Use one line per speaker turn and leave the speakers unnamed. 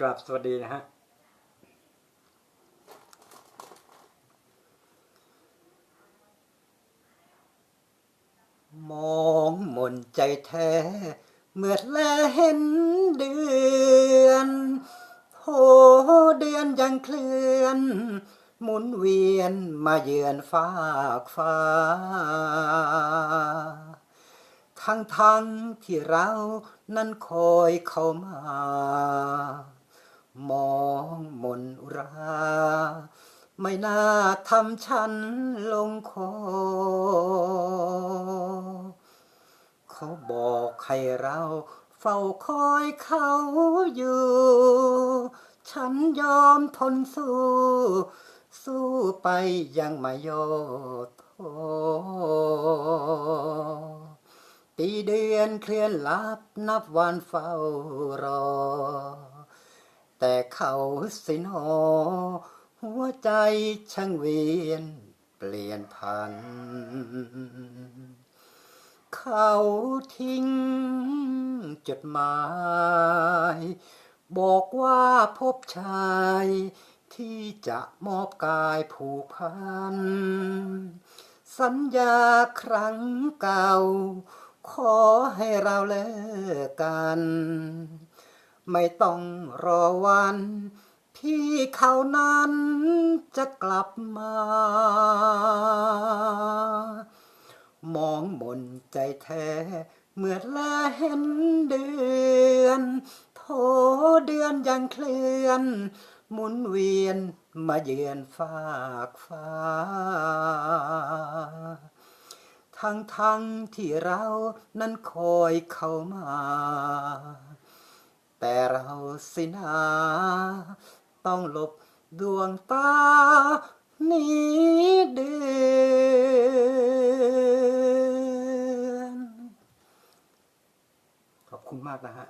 กลับสวัสดีนะฮะมองมนใจแท้เมื่อแลเห็นเดือนโหเดือนยังเคลื่อน หมุนเวียนมาเยือนฟากฟ้า ทั้งทั้งที่เรานั้นคอยเข้ามา มองมนอุรา ไม่น่าทำฉันลงคอ เขาบอกให้เราเฝ้าคอยเขาอยู่ ฉันยอมทนสู้ สู้ไปยังไม่ยอท้อปีเดือนเคลื่อนลับนับวันเฝ้ารอ แต่เขาสินอ หัวใจช่างเวียนเปลี่ยนพัน เขาทิ้งจดหมาย บอกว่าพบชายที่จะมอบกายผูกพัน สัญญาครั้งเก่า ขอให้เราเลิกกัน ไม่ต้องรอวัน ที่เขานั้นจะกลับมา มองมนใจแท้เมื่อแลเห็นเดือนโทเดือนยังเคลื่อน หมุนเวียนมาเยือนฟากฟ้า ทั้งทั้งๆที่เรานั้นคอยเข้ามา แต่เราสินา ต้องหลบดวงตานี้เดือน ขอบคุณมากนะฮะ